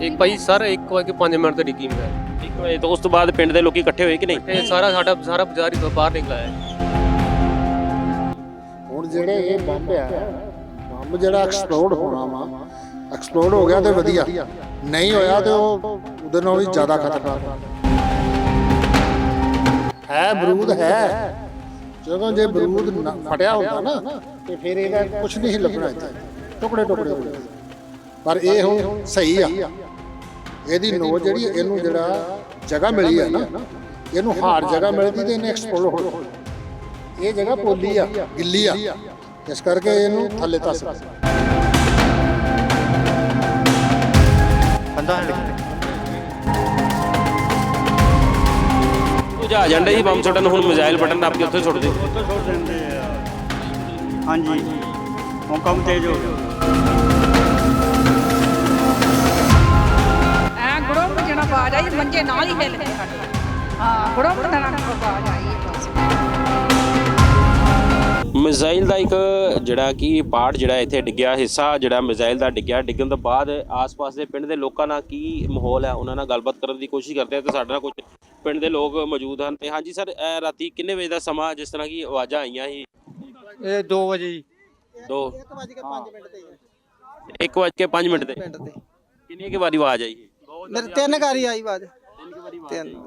ਇੱਕ ਭਾਈ ਸਰ 1 ਵਜੇ 5 ਮਿੰਟ ਤੇ ਡਿੱਗੀ ਮੈਂ। ਇੱਕ ਵਜੇ ਤੋਂ ਉਸ ਤੋਂ ਬਾਅਦ ਪਿੰਡ ਦੇ ਲੋਕੀ ਇਕੱਠੇ ਹੋਏ ਕਿ ਨਹੀਂ? ਤੇ ਸਾਰਾ ਸਾਡਾ ਸਾਰਾ ਬਾਜ਼ਾਰ ਹੀ ਬਾਹਰ ਨਿਕਲਾ ਹੈ ਹੁਣ ਜਿਹੜੇ ਇਹ ਬੰਬ ਆ ਬੰਬ ਜਿਹੜਾ ਐਕਸਪਲੋਡ ਹੋਣਾ ਵਾ ਐਕਸਪਲੋਡ ਹੋ ਗਿਆ ਤੇ ਵਧੀਆ। ਨਹੀਂ ਹੋਇਆ ਤੇ ਉਹ ਉਹਦੇ ਨਾਲ ਵੀ ਜ਼ਿਆਦਾ ਖਤਰਨਾਕ। ਹੈ ਬਰੂਦ ਹੈ। ਜਦੋਂ ਜੇ ਬਰੂਦ ਫਟਿਆ ਹੁੰਦਾ ਨਾ ਤੇ ਫਿਰ ਇਹਦਾ ਕੁਝ ਨਹੀਂ ਸੀ ਲੱਭਣਾ ਇੱਥੇ। ਟੁਕੜੇ ਟੁਕੜੇ ਹੋ ਪਰ ਇਹ ਹੁਣ ਸਹੀ ਆ। ਇਹਦੀ ਨੋਚ ਜਿਹੜੀ ਹੈ, ਇਹਨੂੰ ਜਿਹੜਾ ਜਗ੍ਹਾ ਮਿਲੀ ਆ ਨਾ ਇਹਨੂੰ ਹਾਰ ਜਗ੍ਹਾ ਮਿਲਦੀ ਤੇ ਇਹਨੇ ਐਕਸਪਲੋਡ ਹੋਣਾ ਇਹ ਜਗ੍ਹਾ ਪੋਲੀ ਆ ਗਿੱਲੀ ਆ। ਇਸ ਕਰਕੇ ਇਹਨੂੰ ਥੱਲੇ ਹਿੱਲ ਗਈਆਂ ਉਹ ਜਾ ਜਾਂਦੇ ਸੀ ਬੰਬ ਸੁੱਟਣ। ਹੁਣ ਮਿਜ਼ਾਈਲ ਬਟਨ ਨੱਪ ਕੇ ਉੱਥੇ ਦੇ। ਉੱਥੇ ਛੋੜ ਦਿੰਦੇ ਆ। ਹਾਂਜੀ। ਹੁਣ ਕੰਮ ਤੇਜ਼ ਹੋ ਆਈ ਮੰਜੇ ਨਾਲ ਹੀ ਹਿੱਲ ਗਏ। ਸਾਡੇ ਹਾਂ ਗੁੜਮ ਜਣਾ ਬਾਜ ਆਈ ਮਿਜ਼ਾਈਲ ਦਾ ਇੱਕ ਜਿਹੜਾ ਕਿ ਪਾਰਟ ਜਿਹੜਾ ਇੱਥੇ ਡਿੱਗਿਆ ਹਿੱਸਾ ਜਿਹੜਾ ਮਿਜ਼ਾਈਲ ਦਾ ਡਿੱਗਿਆ। ਡਿੱਗਣ ਤੋਂ ਬਾਅਦ ਆਸ-ਪਾਸ ਦੇ ਪਿੰਡ ਦੇ ਲੋਕਾਂ ਨਾਲ ਕੀ ਮਾਹੌਲ ਹੈ ਉਹਨਾਂ ਨਾਲ ਗੱਲਬਾਤ ਕਰਨ ਦੀ ਕੋਸ਼ਿਸ਼ ਕਰਦੇ ਆ ਤੇ ਸਾਡੇ ਨਾਲ ਕੁਝ ਪਿੰਡ ਦੇ ਲੋਕ ਮੌਜੂਦ ਹਨ। ਤੇ ਹਾਂਜੀ ਸਰ ਇਹ ਰਾਤੀ ਕਿੰਨੇ ਵਜੇ ਦਾ ਸਮਾਂ ਜਿਸ ਤਰ੍ਹਾਂ ਕਿ ਆਵਾਜ਼ਾਂ ਆਈਆਂ ਸੀ? ਇਹ 2 ਵਜੇ ਜੀ। 2 1 ਵਜੇ ਕੇ 5 ਮਿੰਟ ਤੇ। ਪਿੰਡ ਤੇ। ਕਿੰਨੀ ਕੁ ਵਾਰੀ ਆਵਾਜ਼ ਆਈ? ਮੇਰੇ ਤਿੰਨ ਘਰ ਆਈ ਬਾਜ ਤਿੰਨ।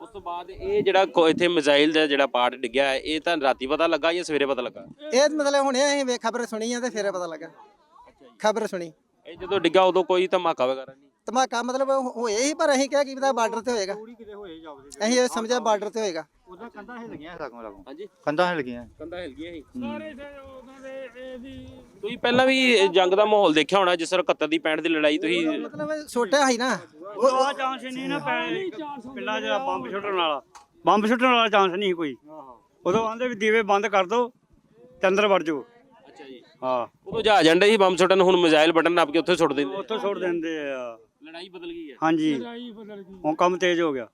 ਉਸ ਤੋਂ ਬਾਅਦ ਇਹ ਜਿਹੜਾ ਕੋ- ਇੱਥੇ ਮਿਜ਼ਾਈਲ ਦਾ ਜਿਹੜਾ ਪਾਰਟ ਡਿੱਗਿਆ ਹੈ ਇਹ ਤਾਂ ਰਾਤੀ ਪਤਾ ਲੱਗਾ ਜਾਂ ਸਵੇਰੇ ਪਤਾ ਲੱਗਾ? ਇਹ ਮਤਲਬ ਹੁਣੇ ਅਸੀਂ ਵੇ ਖਬਰ ਸੁਣੀ ਆ ਤੇ ਫਿਰ ਪਤਾ ਲੱਗਾ। ਖਬਰ ਸੁਣੀ। ਇਹ ਜਦੋਂ ਡਿੱਗਾ ਉਦੋਂ ਕੋਈ ਧਮਾਕਾ ਵਗੈਰਾ ਨਹੀਂ? ਧਮਾਕਾ ਮਤਲਬ ਹੋ- ਹੋਏ ਹੀ ਪਰ ਅਸੀਂ ਕਿਹਾ ਕੀ ਪਤਾ ਬਾਰਡਰ ਤੇ ਹੋਏਗਾ। ਅਸੀਂ ਇਹ ਸਮਝਿਆ ਬਾਰਡਰ ਤੇ ਹੋਏਗਾ। ਉਹਦਾ ਕੰਧਾਂ ਹਿੱਲ ਗਈਆਂ ਸਗੋਂ ਲੱਗੋਂ। ਹਾਂਜੀ। ਕੰਧਾਂ ਹਿੱਲ ਗਈਆਂ। ਕੰਦਾ ਹਿਲ ਗਈਆਂ ਸੀ। ਤੁਸੀਂ ਪਹਿਲਾਂ ਵੀ ਜੰਗ ਦਾ ਮਾਹੌਲ ਦੇਖਿਆ ਹੋਣਾ ਜਿਸ ਤਰ੍ਹਾਂ 71 ਦੀ 65 ਦੀ ਲੜਾਈ ਤੁਸੀਂ ਮਤਲਬ ਛੋਟਾ ਹੀ ਨਾ। ਉਹ ਚਾਂਸ ਨਹੀਂ ਨਾ ਪੈ ਪਿੰਡਾਂ 'ਚ ਬੰਬ ਸੁੱਟਣ ਵਾਲਾ। ਬੰਬ ਸੁੱਟਣ ਵਾਲਾ ਚਾਂਸ ਨਹੀਂ ਕੋਈ। ਉਦੋਂ ਆਂਦੇ ਵੀ ਦੀਵੇ ਬੰਦ ਕਰ ਦੋ ਤੇ ਅੰਦਰ ਵੜ ਜਾਓ। ਅੱਛਾ ਜੀ। ਹਾਂ। ਉਦੋਂ ਜਾ ਜਾਂਦੇ ਸੀ ਬੰਬ ਸੁੱਟਣ ਹੁਣ ਮਿਜ਼ਾਈਲ ਬਟਨ ਨੱਪ ਕੇ ਉੱਥੇ ਸੁੱਟ ਦਿੰਦੇ। ਉੱਥੇ ਸੁੱਟ ਦਿੰਦੇ ਆ। ਲੜਾਈ ਬਦਲ ਗਈ ਹੈ। ਹਾਂਜੀ। ਹੁਣ ਕੰਮ ਤੇਜ਼ ਹੋ ਗਿਆ।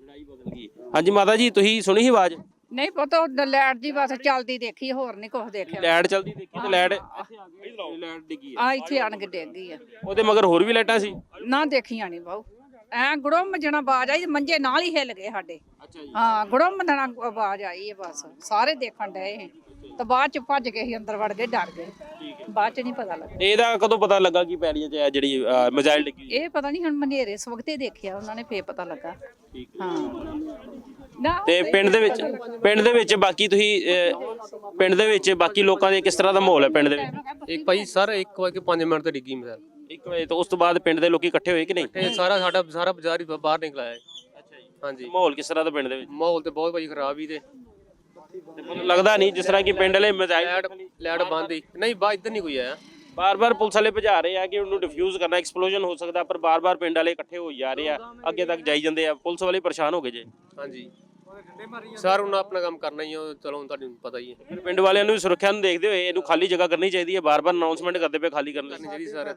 ਲੜਾਈ ਬਦਲ ਗਈ ਹਾਂਜੀ ਮਾਤਾ ਜੀ ਤੁਸੀਂ ਸੁਣੀ ਸੀ ਆਵਾਜ਼? ਨਹੀਂ ਪਤਾ ਉਹ ਲੈਟ ਜੀ ਬਸ ਚੱਲਦੀ ਦੇਖੀ ਹੋਰ ਨਹੀਂ ਕੁਝ ਦੇਖਿਆ। ਲਾਈਟ ਚਲਦੀ ਦੇਖੀ ਤੇ ਲਾਈਟ ਲਾਈਟ ਡਿੱਗੀ ਆ ਇੱਥੇ ਆਣ ਕੇ ਡਿੱਗ ਗਈ ਆ ਉਹਦੇ ਮਗਰ ਹੋਰ ਵੀ ਲਾਈਟਾਂ ਸੀ? ਨਾ ਦੇਖੀਆਂ ਨਹੀਂ ਬਾਉ ਐ ਗੁੜਮ ਜਣਾ ਬਾਜ ਆਈ ਮੰਜੇ ਨਾਲ ਹੀ ਹਿੱਲ ਗਏ ਸਾਡੇ। ਅੱਛਾ ਜੀ। ਹਾਂ ਗੁੜਮ ਜਣਾ ਆਵਾਜ਼ ਆਈ ਹੈ ਬਸ। ਸਾਰੇ ਦੇਖਣ ਡਏ ਸੀ। ਤੇ ਬਾਅਦ ਚ ਭੱਜ ਕੇ ਅਸੀਂ ਅੰਦਰ ਵੜ ਗਏ ਡਰ ਗਏ। ਬਾਅਦ ਚ ਨਹੀਂ ਪਤਾ ਲੱਗਾ। ਇਹਦਾ ਕਦੋਂ ਪਤਾ ਲੱਗਾ ਕਿ ਪੈੜੀਆਂ 'ਚ ਇਹ ਜਿਹੜੀ ਅਹ, ਮਿਜ਼ਾਈਲ ਡਿੱਗੀ ਇਹ ਪਤਾ ਨਹੀਂ ਹੁਣ ਮਨੇਰੇ ਇਸ ਵਕਤ ਹੀ ਦੇਖਿਆ ਉਹਨਾਂ ਨੇ ਫੇਰ ਪਤਾ ਲੱਗਾ। ਠੀਕ ਹਾਂ। ਨਾ ਤੇ ਪਿੰਡ ਦੇ ਵਿੱਚ ਪਿੰਡ ਦੇ ਵਿੱਚ ਬਾਕੀ ਤੁਸੀਂ ਅਹ, ਪਿੰਡ ਦੇ ਵਿੱਚ ਬਾਕੀ ਲੋਕਾਂ ਦੇ ਕਿਸ ਤਰ੍ਹਾਂ ਦਾ ਮਾਹੌਲ ਹੈ ਪਿੰਡ ਦੇ ਵਿੱਚ? ਇੱਕ ਭਾਈ ਸਰ 1 ਵਜੇ 5 ਮਿੰਟ ਤੇ ਡਿੱਗੀ ਮੈਂ ਇੱਕ ਵਜੇ ਤੋਂ ਉਸ ਤੋਂ ਬਾਅਦ ਪਿੰਡ ਦੇ ਲੋਕੀ ਇਕੱਠੇ ਹੋਏ ਕਿ ਨਹੀਂ? ਤੇ ਸਾਰਾ ਸਾਡਾ ਸਾਰਾ ਬਾਜ਼ਾਰ ਹੀ ਬਾਹਰ ਨਿਕਲਾ ਹੈ ਅੱਛਾ ਜੀ। ਹਾਂਜੀ। ਮਾਹੌਲ ਕਿਸ ਤਰ੍ਹਾਂ ਦਾ ਪਿੰਡ ਦੇ ਵਿੱਚ? ਮਾਹੌਲ ਤੇ ਬਹੁਤ ਭਾਈ ਖਰਾਬ ਹੀ ਤੇ। ਮੈਨੂੰ ਲੱਗਦਾ ਨਹੀਂ ਜਿਸ ਤਰ੍ਹਾਂ ਕਿ ਪਿੰਡ ਵਾਲੇ ਲੈਟ ਲੈਟ ਬੰਦ ਹੀ। ਨਹੀਂ ਬਾ ਇੱਧਰ ਨਹੀਂ ਕੋਈ ਆਇਆ। ਬਾਰ-ਬਾਰ ਪੁਲਿਸ ਵਾਲੇ ਭਜਾ ਰਹੇ ਆ ਕਿ ਉਹਨੂੰ ਡਿਫਿਊਜ਼ ਕਰਨਾ ਐਕਸਪਲੋਜਨ ਹੋ ਸਕਦਾ ਪਰ ਬਾਰ-ਬਾਰ ਪਿੰਡ ਵਾਲੇ ਇਕੱਠੇ ਹੋਈ ਜਾ ਰਹੇ ਆ। ਅੱਗੇ ਤੱਕ ਜਾਈ ਜਾਂਦੇ ਆ। ਪੁਲਿਸ ਵਾਲੇ ਪਰੇਸ਼ਾਨ ਹੋ ਗਏ ਜੇ। ਹਾਂਜੀ। ਸਰ ਉਹਨਾਂ ਆਪਣਾ ਕੰਮ ਕਰਨਾ ਹੀ ਆ ਚਲੋ ਹੁਣ ਤੁਹਾਨੂੰ ਪਤਾ ਹੀ ਹੈ। ਫਿਰ ਪਿੰਡ ਵਾਲਿਆਂ ਨੂੰ ਵੀ ਸੁਰੱਖਿਆ ਨੂੰ ਦੇਖਦੇ ਹੋਏ ਇਹਨੂੰ ਖਾਲੀ ਜਗ੍ਹਾ ਕਰਨੀ ਚਾਹੀਦੀ ਹੈ। ਬਾਰ-ਬਾਰ ਅਨਾਉਂਸਮੈਂਟ ਕਰਦੇ ਪਏ ਖਾਲੀ ਕਰਨ ਲਈ। ਜਿਹੜੀ ਸਰ।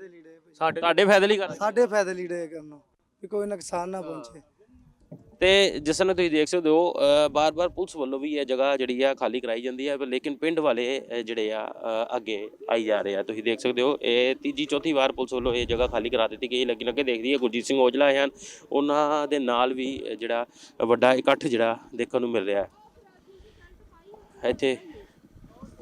ਸਾਡੇ ਤੁਹਾਡੇ ਫਾਇਦੇ ਲਈ ਕਰ ਸਾਡੇ ਫਾਇਦੇ ਲੀੜੇ ਕਰਨ ਨੂੰ ਵੀ ਕੋਈ ਨੁਕਸਾਨ ਨਾ ਪਹੁੰਚੇ। ਤੇ ਜਿਸ ਤਰ੍ਹਾਂ ਤੁਸੀਂ ਦੇਖ ਸਕਦੇ ਹੋ ਅ, ਬਾਰ-ਬਾਰ ਪੁਲਿਸ ਵੱਲੋਂ ਵੀ ਇਹ ਜਗ੍ਹਾ ਜਿਹੜੀ ਆ ਖਾਲੀ ਕਰਾਈ ਜਾਂਦੀ ਹੈ ਲੇਕਿਨ ਪਿੰਡ ਵਾਲੇ ਜਿਹੜੇ ਆ ਅੱਗੇ ਆਈ ਜਾ ਰਹੇ ਆ। ਤੁਸੀਂ ਦੇਖ ਸਕਦੇ ਹੋ ਇਹ ਤੀਜੀ ਚੌਥੀ ਵਾਰ ਪੁਲਿਸ ਵੱਲੋਂ ਇਹ ਜਗ੍ਹਾ ਖਾਲੀ ਕਰਾ ਦਿੱਤੀ ਗਈ। ਲੱਗੀ ਲੱਗੇ ਦੇਖਦੀ ਹੈ ਗੁਰਜੀਤ ਸਿੰਘ ਔਜਲਾ ਆਏ ਹਨ। ਉਹਨਾਂ ਦੇ ਨਾਲ ਵੀ ਜਿਹੜਾ ਵੱਡਾ ਇਕੱਠ ਜਿਹੜਾ ਦੇਖਣ ਨੂੰ ਮਿਲ ਰਿਹਾ। ਹੈ ਇੱਥੇ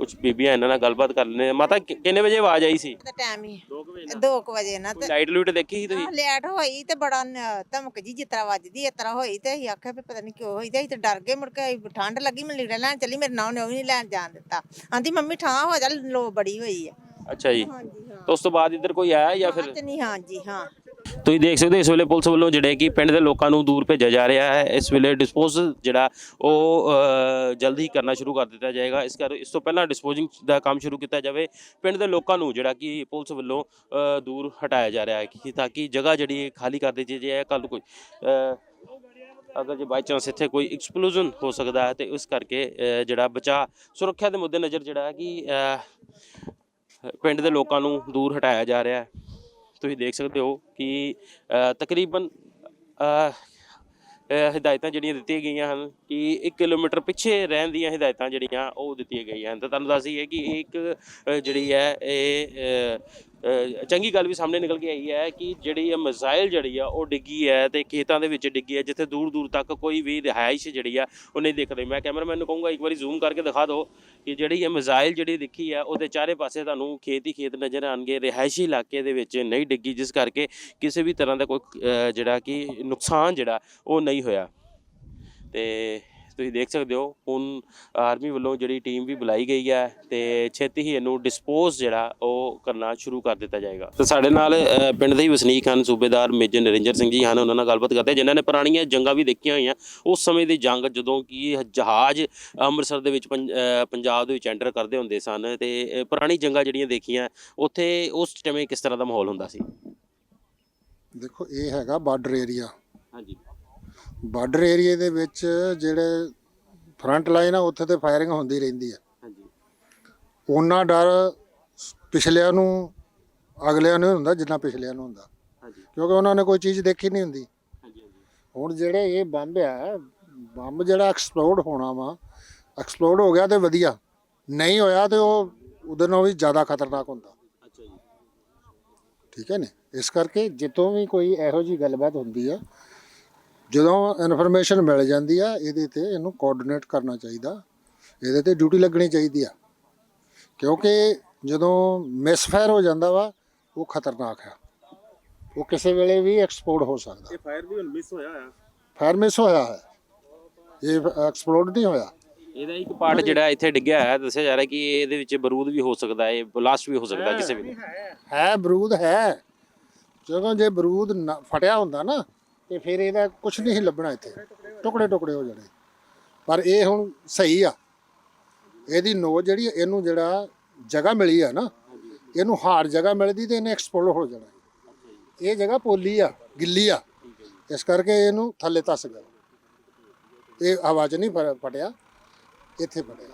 ਕੁਝ ਬੀਬੀਆਂ ਇਹਨਾਂ ਨਾਲ ਗੱਲਬਾਤ ਕਰ ਲੈਣੇ ਮਾਤਾ ਕਿ- ਕਿੰਨੇ ਵਜੇ ਆਵਾਜ਼ ਆਈ ਸੀ? ਦਾ ਟਾਈਮ ਹੀ। 2 ਵਜੇ 2 ਵਜੇ ਨਾ ਤੇ ਲਾਈਟ ਲੂਟ ਦੇਖੀ ਸੀ ਤੁਸੀਂ? ਲੇਟ ਹੋਈ ਤੇ ਬੜਾ ਨ- ਧਮਕ ਜੀ ਜਿਤਰਾ ਵੱਜਦੀ ਇਸ ਤਰ੍ਹਾਂ ਹੋਈ ਤੇ ਅਸੀਂ ਆਖਿਆ ਵੀ ਪਤਾ ਨਹੀਂ ਕਿਉਂ ਹੋਈ ਤੇ ਅਸੀਂ ਤੇ ਡਰ ਗਏ ਮੁੜ ਕੇ ਅਸੀਂ ਠੰਡ ਲੱਗੀ ਮੈਂ ਲੀੜਾ ਲੈਣ ਚੱਲੀ ਮੇਰੇ ਨਾਲ ਨੇ ਉਹ ਵੀ ਨਹੀਂ ਲੈਣ ਜਾਣ ਦਿੱਤਾ। ਆਂਦੀ ਮੰਮੀ ਠਾਂ ਹੋ ਜਾ ਲੋ ਬੜੀ ਹੋਈ ਆ। ਅੱਛਾ ਜੀ। ਹਾਂਜੀ ਹਾਂ। ਤਾਂ ਉਸ ਤੋਂ ਬਾਅਦ ਇੱਧਰ ਕੋਈ ਆਇਆ ਜਾਂ ਫਿਰ ਨਹੀਂ ਹਾਂਜੀ ਹਾਂ। ਤੁਸੀਂ ਦੇਖ ਸਕਦੇ ਹੋ ਇਸ ਵੇਲੇ ਪੁਲਿਸ ਵੱਲੋਂ ਜਿਹੜੇ ਕਿ ਪਿੰਡ ਦੇ ਲੋਕਾਂ ਨੂੰ ਦੂਰ ਭੇਜਿਆ ਜਾ ਰਿਹਾ ਹੈ। ਇਸ ਵੇਲੇ ਡਿਸਪੋਜ਼ ਜਿਹੜਾ ਉਹ ਜਲਦੀ ਕਰਨਾ ਸ਼ੁਰੂ ਕਰ ਦਿੱਤਾ ਜਾਏਗਾ। ਇਸ ਕਰ ਇਸ ਤੋਂ ਪਹਿਲਾਂ ਡਿਸਪੋਜ਼ਿੰਗ ਦਾ ਕੰਮ ਸ਼ੁਰੂ ਕੀਤਾ ਜਾਵੇ। ਪਿੰਡ ਦੇ ਲੋਕਾਂ ਨੂੰ ਜਿਹੜਾ ਕਿ ਪੁਲਿਸ ਵੱਲੋਂ ਦੂਰ ਹਟਾਇਆ ਜਾ ਰਿਹਾ ਹੈ ਕਿ ਤਾਂ ਕਿ ਜਗ੍ਹਾ ਜਿਹੜੀ ਖਾਲੀ ਕਰ ਦਿੱਤੀ ਜਾਏ। ਕੱਲ ਕੋਈ ਅਗਰ ਜੇ ਬਾਈ ਚਾਂਸ ਇੱਥੇ ਕੋਈ ਐਕਸਪਲੋਜਨ ਹੋ ਸਕਦਾ ਹੈ, ਤੇ ਉਸ ਕਰਕੇ ਜਿਹੜਾ ਬਚਾ ਸੁਰੱਖਿਆ ਦੇ ਮੁੱਦੇ ਨਜ਼ਰ ਜਿਹੜਾ ਹੈ ਕਿ ਪਿੰਡ ਦੇ ਲੋਕਾਂ ਨੂੰ ਦੂਰ ਹਟਾਇਆ ਜਾ ਰਿਹਾ ਹੈ। ਤੁਸੀਂ ਦੇਖ ਸਕਦੇ ਹੋ ਕਿ ਤਕਰੀਬਨ ਅ, ਹਦਾਇਤਾਂ ਜਿਹੜੀਆਂ ਦਿੱਤੀਆਂ ਗਈਆਂ ਹਨ ਕਿ 1 ਕਿਲੋਮੀਟਰ ਪਿੱਛੇ ਰਹਿਣ ਦੀਆਂ ਹਦਾਇਤਾਂ ਜਿਹੜੀਆਂ ਉਹ ਦਿੱਤੀਆਂ ਗਈਆਂ ਹਨ। ਤਾਂ ਤੁਹਾਨੂੰ ਦੱਸ ਦਈਏ ਕਿ ਇੱਕ ਜਿਹੜੀ ਹੈ ਇਹ ਚੰਗੀ ਗੱਲ ਵੀ ਸਾਹਮਣੇ ਨਿਕਲ ਕੇ ਆਈ ਹੈ ਕਿ ਜਿਹੜੀ ਇਹ ਮਿਜ਼ਾਈਲ ਜਿਹੜੀ ਆ, ਉਹ ਡਿੱਗੀ ਹੈ ਤੇ ਖੇਤਾਂ ਦੇ ਵਿੱਚ ਡਿੱਗੀ ਹੈ, ਜਿੱਥੇ ਦੂਰ ਦੂਰ ਤੱਕ ਕੋਈ ਵੀ ਰਿਹਾਇਸ਼ ਜਿਹੜੀ ਆ, ਉਹ ਨਹੀਂ ਦਿਖ ਰਹੀ ਮੈਂ ਕੈਮਰਾਮੈਨ ਨੂੰ ਕਹੂੰਗਾ, ਇੱਕ ਵਾਰੀ ਜ਼ੂਮ ਕਰਕੇ ਦਿਖਾ ਦਿਓ ਕਿ ਜਿਹੜੀ ਇਹ ਮਿਜ਼ਾਈਲ ਜਿਹੜੀ ਦਿਖੀ ਹੈ ਉਹਦੇ ਚਾਰੇ ਪਾਸੇ ਤੁਹਾਨੂੰ ਖੇਤ ਹੀ ਖੇਤ ਨਜ਼ਰ ਆਣਗੇ ਰਿਹਾਇਸ਼ੀ ਇਲਾਕੇ ਦੇ ਵਿੱਚ ਨਹੀਂ ਡਿੱਗੀ, ਜਿਸ ਕਰਕੇ ਕਿਸੇ ਵੀ ਤਰ੍ਹਾਂ ਦਾ ਕੋਈ ਜਿਹੜਾ ਕਿ ਨੁਕਸਾਨ ਜਿਹੜਾ, ਉਹ ਨਹੀਂ ਹੋਇਆ। ਤੇ ਤੁਸੀਂ ਦੇਖ ਸਕਦੇ ਹੋ ਹੁਣ ਆਰਮੀ ਵੱਲੋਂ ਜਿਹੜੀ ਟੀਮ ਵੀ ਬੁਲਾਈ ਗਈ ਹੈ ਤੇ ਛੇਤੀ ਹੀ ਇਹਨੂੰ ਡਿਸਪੋਜ਼ ਜਿਹੜਾ ਉਹ ਕਰਨਾ ਸ਼ੁਰੂ ਕਰ ਦਿੱਤਾ ਜਾਏਗਾ। ਤੇ ਸਾਡੇ ਨਾਲ ਪਿੰਡ ਦੇ ਹੀ ਵਸਨੀਕ ਹਨ ਸੂਬੇਦਾਰ ਮੇਜਰ ਨਰਿੰਦਰ ਸਿੰਘ ਜੀ ਹਨ ਉਹਨਾਂ ਨਾਲ ਗੱਲਬਾਤ ਕਰਦੇ ਜਿਨ੍ਹਾਂ ਨੇ ਪੁਰਾਣੀਆਂ ਜੰਗਾਂ ਵੀ ਦੇਖੀਆਂ ਹੋਈਆਂ ਉਸ ਸਮੇਂ ਦੀ ਜੰਗ ਜਦੋਂ ਕਿ ਜਹਾਜ਼ ਅੰਮ੍ਰਿਤਸਰ ਦੇ ਵਿੱਚ ਪੰਜਾਬ ਦੇ ਵਿੱਚ ਐਂਟਰ ਕਰਦੇ ਹੁੰਦੇ ਸਨ ਤੇ ਪੁਰਾਣੀ ਜੰਗਾਂ ਜਿਹੜੀਆਂ ਦੇਖੀਆਂ ਉੱਥੇ ਉਸ ਟਾਈਮ ਕਿਸ ਤਰ੍ਹਾਂ ਦਾ ਮਾਹੌਲ ਹੁੰਦਾ ਸੀ? ਦੇਖੋ ਇਹ ਹੈਗਾ ਬਾਰਡਰ ਏਰੀਆ ਹਾਂਜੀ। ਬਾਰਡਰ ਏਰੀਆ ਦੇ ਵਿੱਚ ਜਿਹੜੇ ਫਰੰਟ ਲਾਈਨ ਆ ਉੱਥੇ ਤੇ ਫਾਇਰਿੰਗ ਹੁੰਦੀ ਰਹਿੰਦੀ ਆ। ਹਾਂਜੀ। ਉਹਨਾਂ ਡਰ ਪਿਛਲਿਆਂ ਨੂੰ ਅਗਲਿਆਂ ਨੂੰ ਹੁੰਦਾ ਜਿੰਨਾ ਪਿਛਲਿਆਂ ਨੂੰ ਹੁੰਦਾ। ਹਾਂਜੀ। ਕਿਉਂਕਿ ਉਹਨਾਂ ਨੇ ਕੋਈ ਚੀਜ਼ ਦੇਖੀ ਨਹੀਂ ਹੁੰਦੀ। ਹਾਂਜੀ ਹਾਂਜੀ। ਹੁਣ ਜਿਹੜੇ ਇਹ ਬੰਬ ਆ ਬੰਬ ਜਿਹੜਾ ਐਕਸਪਲੋਡ ਹੋਣਾ ਵਾ ਐਕਸਪਲੋਡ ਹੋ ਗਿਆ ਤੇ ਵਧੀਆ। ਨਹੀਂ ਹੋਇਆ ਤੇ ਉਹ ਉਹਦੇ ਨਾਲੋਂ ਵੀ ਜ਼ਿਆਦਾ ਖਤਰਨਾਕ ਹੁੰਦਾ। ਅੱਛਾ ਜੀ। ਠੀਕ ਹੈ ਨੇ? ਇਸ ਕਰਕੇ ਜਿੱਦੋਂ ਵੀ ਕੋਈ ਇਹੋ ਜੀ ਗੱਲਬਾਤ ਹੁੰਦੀ ਆ ਜਦੋਂ ਇਨਫੋਰਮੇਸ਼ਨ ਮਿਲ ਜਾਂਦੀ ਆ ਇਹਦੇ ਤੇ ਇਹਨੂੰ ਕੋਆਰਡੀਨੇਟ ਕਰਨਾ ਚਾਹੀਦਾ। ਇਹਦੇ ਤੇ ਡਿਊਟੀ ਲੱਗਣੀ ਚਾਹੀਦੀ ਆ। ਕਿਉਂਕਿ ਜਦੋਂ ਮਿਸਫਾਇਰ ਹੋ ਜਾਂਦਾ ਵਾ ਉਹ ਖਤਰਨਾਕ ਹੈ ਉਹ ਕਿਸੇ ਵੇਲੇ ਵੀ ਐਕਸਪਲੋਡ ਹੋ ਸਕਦਾ। ਇਹ ਫਾਇਰ ਵੀ ਹੁਣ ਮਿਸ ਹੋਇਆ ਆ। ਫਾਇਰ ਮਿਸ ਹੋਇਆ ਹੈ। ਇਹ ਐਕਸਪਲੋਡ ਨਹੀਂ ਹੋਇਆ। ਇਹਦਾ ਇੱਕ ਪਾਰਟ ਜਿਹੜਾ ਇੱਥੇ ਡਿੱਗਿਆ ਹੈ ਦੱਸਿਆ ਜਾ ਰਿਹਾ ਕਿ ਇਹਦੇ ਵਿੱਚ ਬਰੂਦ ਵੀ ਹੋ ਸਕਦਾ ਹੈ ਬਲਾਸਟ ਵੀ ਹੋ ਸਕਦਾ ਕਿਸੇ ਵੇਲੇ। ਹੈ ਬਰੂਦ ਹੈ। ਜਦੋਂ ਜੇ ਬਰੂਦ ਫਟਿਆ ਹੁੰਦਾ ਨਾ ਤੇ ਫਿਰ ਇਹਦਾ ਕੁਝ ਨਹੀਂ ਸੀ ਲੱਭਣਾ ਇੱਥੇ। ਟੁਕੜੇ ਟੁਕੜੇ ਹੋ ਜਾਣੇ। ਪਰ ਇਹ ਹੁਣ ਸਹੀ ਆ। ਇਹਦੀ ਨੋ ਜਿਹੜੀ ਇਹਨੂੰ ਜਿਹੜਾ ਜਗ੍ਹਾ ਮਿਲੀ ਆ ਨਾ, ਇਹਨੂੰ ਹਾਰ ਜਗ੍ਹਾ ਮਿਲਦੀ ਤੇ ਇਹਨੇ ਐਕਸਪਲੋਡ ਹੋ ਜਾਣਾ। ਇਹ ਜਗ੍ਹਾ ਪੋਲੀ ਆ, ਗਿੱਲੀ ਆ। ਇਸ ਕਰਕੇ ਇਹਨੂੰ ਥੱਲੇ ਤੱਸ ਗਿਆ ਇਹ ਹਵਾ 'ਚ ਨਹੀਂ ਫਟਿਆ, ਇੱਥੇ ਫਟਿਆ।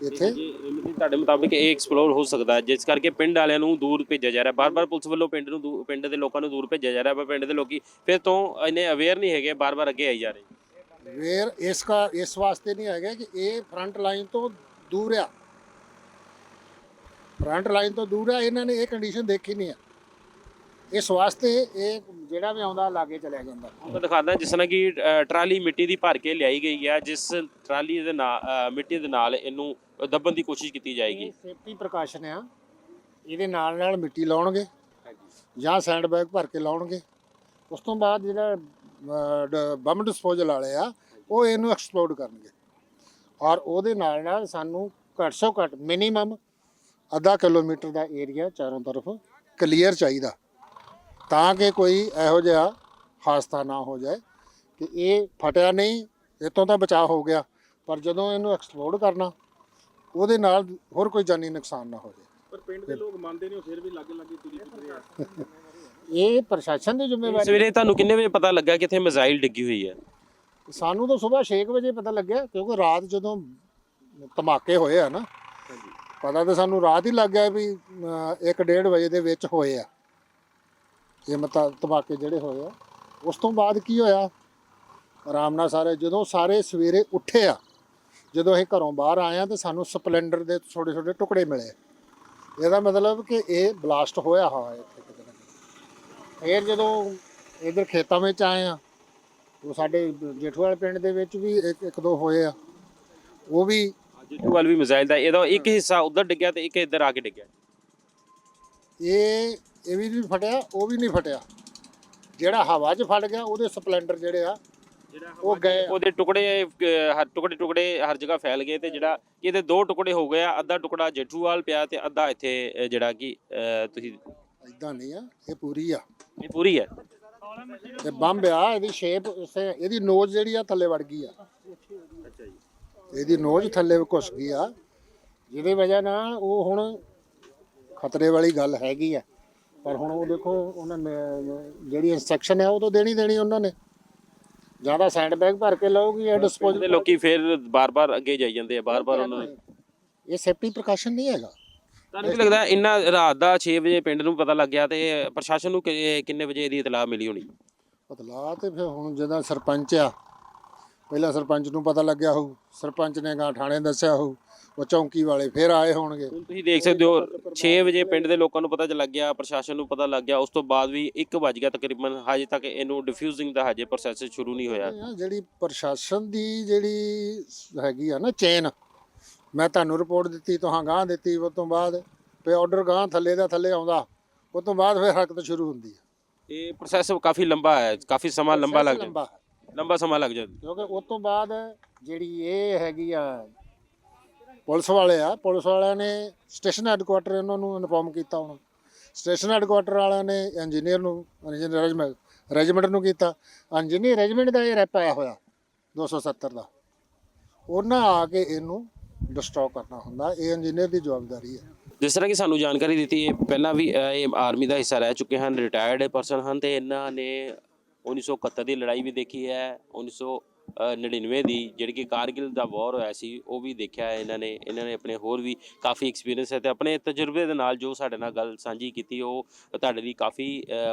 ਇੱਥੇ? ਜੀ ਮਤਲਬ ਤੁਹਾਡੇ ਮੁਤਾਬਿਕ ਇਹ ਐਕਸਪਲੋਰ ਹੋ ਸਕਦਾ ਹੈ, ਜਿਸ ਕਰਕੇ ਪਿੰਡ ਵਾਲਿਆਂ ਨੂੰ ਦੂਰ ਭੇਜਿਆ ਜਾ ਰਿਹਾ ਬਾਰ-ਬਾਰ ਪੁਲਿਸ ਵੱਲੋਂ ਪਿੰਡ ਨੂੰ ਦੂ- ਪਿੰਡ ਦੇ ਲੋਕਾਂ ਨੂੰ ਦੂਰ ਭੇਜਿਆ ਜਾ ਰਿਹਾ ਪਰ ਪਿੰਡ ਦੇ ਲੋਕੀ ਫਿਰ ਤੋਂ ਇੰਨੇ ਅਵੇਅਰ ਨਹੀਂ ਹੈਗੇ ਬਾਰ-ਬਾਰ ਅੱਗੇ ਆਈ ਜਾ ਰਹੇ ਵੇਰ ਇਸ ਕਾ ਇਸ ਵਾਸਤੇ ਨਹੀਂ ਹੈਗਾ ਕਿ ਇਹ ਫਰੰਟ ਲਾਈਨ ਤੋਂ ਦੂਰ ਆ। ਫਰੰਟ ਲਾਈਨ ਤੋਂ ਦੂਰ ਆ ਇਹਨਾਂ ਨੇ ਇਹ ਕੰਡੀਸ਼ਨ ਦੇਖੀ ਨਹੀਂ ਆ। ਇਸ ਵਾਸਤੇ ਇਹ ਜਿਹੜਾ ਵੀ ਆਉਂਦਾ ਲਾਗੇ ਚਲਿਆ ਜਾਂਦਾ। ਮੈਂ ਦਿਖਾਉਂਦਾ ਜਿਸ ਤਰ੍ਹਾਂ ਕਿ ਅ, ਟਰਾਲੀ ਮਿੱਟੀ ਦੀ ਭਰ ਕੇ ਲਿਆਈ ਗਈ ਹੈ ਜਿਸ ਟਰਾਲੀ ਦੇ ਨਾਲ ਮਿੱਟੀ ਦੇ ਨਾਲ ਇਹਨੂੰ ਦੱਬਣ ਦੀ ਕੋਸ਼ਿਸ਼ ਕੀਤੀ ਜਾਏਗੀ। ਸੇਫਟੀ ਪ੍ਰਕਾਸ਼ਨ ਆ। ਇਹਦੇ ਨਾਲ ਨਾਲ ਮਿੱਟੀ ਲਾਉਣਗੇ ਜਾਂ ਸੈਂਡ ਬੈਗ ਭਰ ਕੇ ਲਾਉਣਗੇ। ਉਸ ਤੋਂ ਬਾਅਦ ਜਿਹੜਾ ਬੰਬ ਡਿਸਪੋਜ਼ਲ ਵਾਲੇ ਆ, ਉਹ ਇਹਨੂੰ ਐਕਸਪਲੋਡ ਕਰਨਗੇ। ਔਰ ਉਹਦੇ ਨਾਲ ਨਾਲ ਸਾਨੂੰ ਘੱਟ ਤੋਂ ਘੱਟ ਮਿਨੀਮਮ ਅੱਧਾ ਕਿਲੋਮੀਟਰ ਦਾ ਏਰੀਆ ਚਾਰੋਂ ਤਰਫ ਕਲੀਅਰ ਚਾਹੀਦਾ। ਤਾਂ ਕਿ ਕੋਈ ਇਹੋ ਜਿਹਾ ਹਾਦਸਾ ਨਾ ਹੋ ਜਾਏ ਕਿ ਇਹ ਫਟਿਆ ਨਹੀਂ ਇਹ ਤੋਂ ਤਾਂ ਬਚਾਅ ਹੋ ਗਿਆ। ਪਰ ਜਦੋਂ ਇਹਨੂੰ ਐਕਸਪਲੋਡ ਕਰਨਾ ਉਹਦੇ ਨਾਲ ਹੋਰ ਕੋਈ ਜਾਨੀ ਨੁਕਸਾਨ ਨਾ ਹੋ ਜਾਏ। ਪਰ ਪਿੰਡ ਦੇ ਲੋਕ ਮੰਨਦੇ ਨਹੀਂ ਫਿਰ ਵੀ ਲਾਗੇ ਲਾਗੇ ਤੁਰੀ ਫਿਰਦੇ ਆ। ਇਹ ਪ੍ਰਸ਼ਾਸਨ ਦੀ ਜ਼ਿੰਮੇਵਾਰੀ ਸਵੇਰੇ ਤੁਹਾਨੂੰ ਕਿੰਨੇ ਵਜੇ ਪਤਾ ਲੱਗਾ ਕਿ ਇੱਥੇ ਮਿਜ਼ਾਈਲ ਡਿੱਗੀ ਹੋਈ ਹੈ? ਸਾਨੂੰ ਤਾਂ ਸਵੇਰ 6 ਵਜੇ ਪਤਾ ਲੱਗਿਆ ਕਿਉਂਕਿ ਰਾਤ ਜਦੋਂ ਧਮਾਕੇ ਹੋਏ ਆ ਨਾ ਪਤਾ ਤਾਂ ਸਾਨੂੰ ਰਾਤ ਹੀ ਲੱਗ ਗਿਆ ਵੀ 1:30 ਵਜੇ ਦੇ ਵਿੱਚ ਹੋਏ ਆ। ਇਹ ਮਤਾ ਧਮਾਕੇ ਜਿਹੜੇ ਹੋਏ ਆ ਉਸ ਤੋਂ ਬਾਅਦ ਕੀ ਹੋਇਆ? ਆਰਾਮ ਨਾਲ ਸਾਰੇ ਜਦੋਂ ਸਾਰੇ ਸਵੇਰੇ ਉੱਠੇ ਆ ਜਦੋਂ ਅਸੀਂ ਘਰੋਂ ਬਾਹਰ ਆਏ ਆ ਤੇ ਸਾਨੂੰ ਸਪਲੈਂਡਰ ਦੇ ਛੋਟੇ ਛੋਟੇ ਟੁਕੜੇ ਮਿਲੇ। ਇਹਦਾ ਮਤਲਬ ਕਿ ਇਹ ਬਲਾਸਟ ਹੋਇਆ ਹੋਇਆ ਇੱਥੇ ਕਿਤੇ ਨਾ। ਫਿਰ ਜਦੋਂ ਇਧਰ ਖੇਤਾਂ ਵਿੱਚ ਆਏ ਆ ਉਹ ਸਾਡੇ ਜੇਠੂਵਾਲ ਪਿੰਡ ਦੇ ਵਿੱਚ ਵੀ ਇੱਕ ਇੱਕ ਦੋ ਹੋਏ ਆ। ਉਹ ਵੀ ਜਿੱਥੋਂ ਵੱਲ ਵੀ ਮਿਜ਼ਾਈਲ ਦਾ ਇਹਦਾ ਇੱਕ ਹਿੱਸਾ ਉਧਰ ਡਿੱਗਿਆ ਤੇ ਇੱਕ ਇੱਧਰ ਆ ਕੇ ਡਿੱਗਿਆ। ਇਹ ਇਹ ਵੀ ਨਹੀਂ ਫਟਿਆ ਉਹ ਵੀ ਨਹੀਂ ਫਟਿਆ। ਜਿਹੜਾ ਹਵਾ 'ਚ ਫਟ ਗਿਆ ਉਹਦੇ ਸਪਲੈਂਡਰ ਜਿਹੜੇ ਆ ਉਹ ਗਏ। ਉਹਦੇ ਟੁਕੜੇ ਅਹ, ਹਰ ਟੁਕੜੇ ਟੁਕੜੇ ਹਰ ਜਗ੍ਹਾ ਫੈਲ ਗਏ ਤੇ ਜਿਹੜਾ ਕਿ ਇਹਦੇ ਦੋ ਟੁਕੜੇ ਹੋ ਗਏ ਆ ਅੱਧਾ ਟੁਕੜਾ ਜੇਠੂਵਾਲ ਪਿਆ ਤੇ ਅੱਧਾ ਇੱਥੇ ਅਹ, ਜਿਹੜਾ ਕਿ ਅਹ, ਤੁਸੀਂ ਏਦਾਂ ਨਹੀਂ ਆ ਇਹ ਪੂਰੀ ਆ। ਇਹ ਪੂਰੀ ਹੈ ਇਹ ਬੰਬ ਆ ਇਹਦੀ ਸ਼ੇਪ ਉਸੇ ਇਹਦੀ ਨੋਜ਼ ਜਿਹੜੀ ਆ ਥੱਲੇ ਵੜ ਗਈ ਆ। ਇਹਦੀ ਨੋਜ਼ ਥੱਲੇ ਘੁਸ ਗਈ ਆ। ਜਿਹਦੀ ਵਜ੍ਹਾ ਨਾਲ ਉਹ ਹੁਣ ਖਤਰੇ ਵਾਲੀ ਗੱਲ ਹੈਗੀ ਆ। ਪਰ ਹੁਣ ਉਹ ਦੇਖੋ ਉਹਨਾਂ ਨੇ ਜਿਹੜੀ ਇਨਸਟਰਕਸ਼ਨ ਹੈ ਉਹ ਤਾਂ ਦੇਣੀ ਦੇਣੀ ਉਹਨਾਂ ਨੇ। ਜ਼ਿਆਦਾ ਸੈਂਡ ਬੈਗ ਭਰ ਕੇ ਲਓਗੀ ਇਹ ਪਿੰਡ ਡਿਸਪੋਜ਼ਲ ਦੇ ਲੋਕੀ ਫਿਰ ਬਾਰ-ਬਾਰ ਅੱਗੇ ਜਾਈ ਜਾਂਦੇ ਆ ਬਾਰ-ਬਾਰ ਉਹਨਾਂ ਨੂੰ। ਇਹ ਸੇਫਟੀ ਪ੍ਰੀਕਾਸ਼ਨ ਨਹੀਂ ਹੈਗਾ। ਤੁਹਾਨੂੰ ਕੀ ਲੱਗਦਾ ਇੰਨਾ ਰਾਤ ਦਾ 6 ਵਜੇ ਪਿੰਡ ਨੂੰ ਪਤਾ ਲੱਗ ਗਿਆ ਤੇ ਪ੍ਰਸ਼ਾਸਨ ਨੂੰ ਕਿ- ਕਿੰਨੇ ਵਜੇ ਇਹਦੀ ਇਤਲਾਹ ਮਿਲੀ ਹੋਣੀ? ਬਦਲਾ ਤੇ ਫਿਰ ਹੁਣ ਜਿਹਦਾ ਸਰਪੰਚ ਆ ਪਹਿਲਾਂ ਸਰਪੰਚ ਨੂੰ ਪਤਾ ਲੱਗਿਆ ਹੋਊ। ਸਰਪੰਚ ਨੇ ਗਾਂ ਥਾਣੇ ਦੱਸਿਆ ਹੋਊ। ਉਹ ਚੌਂਕੀ ਵਾਲੇ ਫਿਰ ਆਏ ਹੋਣਗੇ। ਹੁਣ ਤੁਸੀਂ ਦੇਖ ਸਕਦੇ ਹੋ 6 ਵਜੇ ਪਿੰਡ ਦੇ ਲੋਕਾਂ ਨੂੰ ਪਤਾ ਚ ਲੱਗ ਗਿਆ ਪ੍ਰਸ਼ਾਸਨ ਨੂੰ ਪਤਾ ਲੱਗ ਗਿਆ ਉਸ ਤੋਂ ਬਾਅਦ ਵੀ 1 ਵਜ ਗਿਆ ਤਕਰੀਬਨ ਹਜੇ ਤੱਕ ਇਹਨੂੰ ਡਿਫਿਊਜ਼ਿੰਗ ਦਾ ਹਜੇ ਪ੍ਰੋਸੈਸ ਸ਼ੁਰੂ ਨਹੀਂ ਹੋਇਆ। ਇਹ ਆ ਜਿਹੜੀ ਪ੍ਰਸ਼ਾਸਨ ਦੀ ਜਿਹੜੀ ਹੈਗੀ ਆ ਨਾ ਚੇਨ ਮੈਂ ਤੁਹਾਨੂੰ ਰਿਪੋਰਟ ਦਿੱਤੀ ਤੁਹਾਂ ਗਾਂ ਦਿੱਤੀ ਉਸ ਤੋਂ ਬਾਅਦ ਫੇ ਆਰਡਰ ਗਾਂ ਥੱਲੇ ਦਾ ਥੱਲੇ ਆਉਂਦਾ ਉਸ ਤੋਂ ਬਾਅਦ ਫਿਰ ਹਰਕਤ ਸ਼ੁਰੂ ਹੁੰਦੀ ਹੈ ਇਹ ਪ੍ਰੋਸੈਸ ਕਾਫੀ ਲੰਬਾ ਹੈ ਕਾਫੀ ਸਮਾਂ ਲੰਬਾ ਲੱਗ ਜਾਂਦਾ। ਲੰਬਾ। ਸਮਾਂ ਲੱਗ ਜਾਂਦਾ। ਕਿਉਂਕਿ ਉਸ ਤੋਂ ਬਾਅਦ ਜਿਹੜੀ ਇਹ ਹੈਗੀ ਆ ਪੁਲਿਸ ਵਾਲੇ ਆ, ਪੁਲਿਸ ਵਾਲਿਆਂ ਨੇ ਸਟੇਸ਼ਨ ਹੈੱਡਕੁਆਟਰ ਉਹਨਾਂ ਨੂੰ ਇਨਫੋਰਮ ਕੀਤਾ ਹੁਣ। ਸਟੇਸ਼ਨ ਹੈੱਡਕੁਆਟਰ ਵਾਲਿਆਂ ਨੇ ਇੰਜੀਨੀਅਰ ਨੂੰ ਇੰਜੀਨੀਅਰ ਰੈਜੀਮੈਂਟ ਰੈਜੀਮੈਂਟ ਨੂੰ ਕੀਤਾ। ਇੰਜੀਨੀਅਰ ਰੈਜੀਮੈਂਟ ਦਾ ਇਹ ਰੈਪ ਆਇਆ ਹੋਇਆ 270 ਦਾ। ਉਹਨਾਂ ਆ ਕੇ ਇਹਨੂੰ ਡਿਸਟਰੋ ਕਰਨਾ ਹੁੰਦਾ, ਇਹ ਇੰਜੀਨੀਅਰ ਦੀ ਜਵਾਬਦਾਰੀ ਹੈ। ਜਿਸ ਤਰ੍ਹਾਂ ਕਿ ਸਾਨੂੰ ਜਾਣਕਾਰੀ ਦਿੱਤੀ ਹੈ ਪਹਿਲਾਂ ਵੀ ਇਹ ਆਰਮੀ ਦਾ ਹਿੱਸਾ ਰਹਿ ਚੁੱਕੇ ਹਨ ਰਿਟਾਇਰਡ ਪਰਸਨ ਹਨ ਤੇ ਇਹਨਾਂ ਨੇ 1971 ਦੀ ਲੜਾਈ ਵੀ ਦੇਖੀ ਹੈ 1999 ਦੀ ਜਿਹੜੀ ਕਿ ਕਾਰਗਿਲ ਦਾ ਵਾਰ ਹੋਇਆ ਸੀ, ਉਹ ਵੀ ਦੇਖਿਆ ਇਹਨਾਂ ਨੇ ਇਹਨਾਂ ਨੇ ਆਪਣੇ ਹੋਰ ਵੀ ਕਾਫੀ ਐਕਸਪੀਰੀਅੰਸ ਹੈ ਤੇ ਆਪਣੇ ਤਜਰਬੇ ਦੇ ਨਾਲ ਜੋ ਸਾਡੇ ਨਾਲ ਗੱਲ ਸਾਂਝੀ ਕੀਤੀ, ਉਹ ਤੁਹਾਡੇ ਲਈ ਕਾਫੀ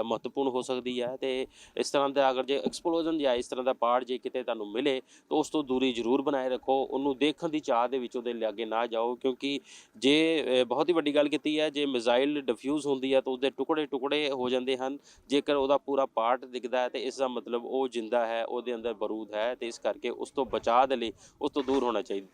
ਮਹੱਤਵਪੂਰਨ ਹੋ ਸਕਦੀ ਹੈ ਤੇ ਇਸ ਤਰ੍ਹਾਂ ਦਾ ਅਗਰ ਜੇ ਐਕਸਪਲੋਜਨ ਜਾਂ ਇਸ ਤਰ੍ਹਾਂ ਦਾ ਪਾਰਟ ਜੇ ਕਿਤੇ ਤੁਹਾਨੂੰ ਮਿਲੇ, ਤਾਂ ਉਸ ਤੋਂ ਦੂਰੀ ਜ਼ਰੂਰ ਬਣਾਏ ਰੱਖੋ, ਉਹਨੂੰ ਦੇਖਣ ਦੀ ਚਾਹ ਦੇ ਵਿੱਚ ਉਹਦੇ ਲਾਗੇ ਨਾ ਜਾਓ, ਕਿਉਂਕਿ ਜੇ ਬਹੁਤ ਹੀ ਵੱਡੀ ਗੱਲ ਕੀਤੀ ਹੈ, ਜੇ ਮਿਜ਼ਾਈਲ ਡਿਫਿਊਜ਼ ਹੁੰਦੀ ਹੈ ਤਾਂ ਉਹਦੇ ਟੁਕੜੇ ਟੁਕੜੇ ਹੋ ਜਾਂਦੇ ਹਨ, ਜੇਕਰ ਉਹਦਾ ਪੂਰਾ ਪਾਰਟ ਦਿਖਦਾ ਹੈ ਤੇ ਇਸ ਦਾ ਮਤਲਬ ਉਹ ਜਿੰਦਾ ਹੈ, ਉਹਦੇ ਅੰਦਰ ਬਰੂਦ ਹੈ ਤੇ ਇਸ ਕਰਕੇ ਉਸ ਤੋਂ ਬਚਾਅ ਦੇ ਲਈ ਉਸ ਤੋਂ ਦੂਰ ਹੋਣਾ ਚਾਹੀਦਾ।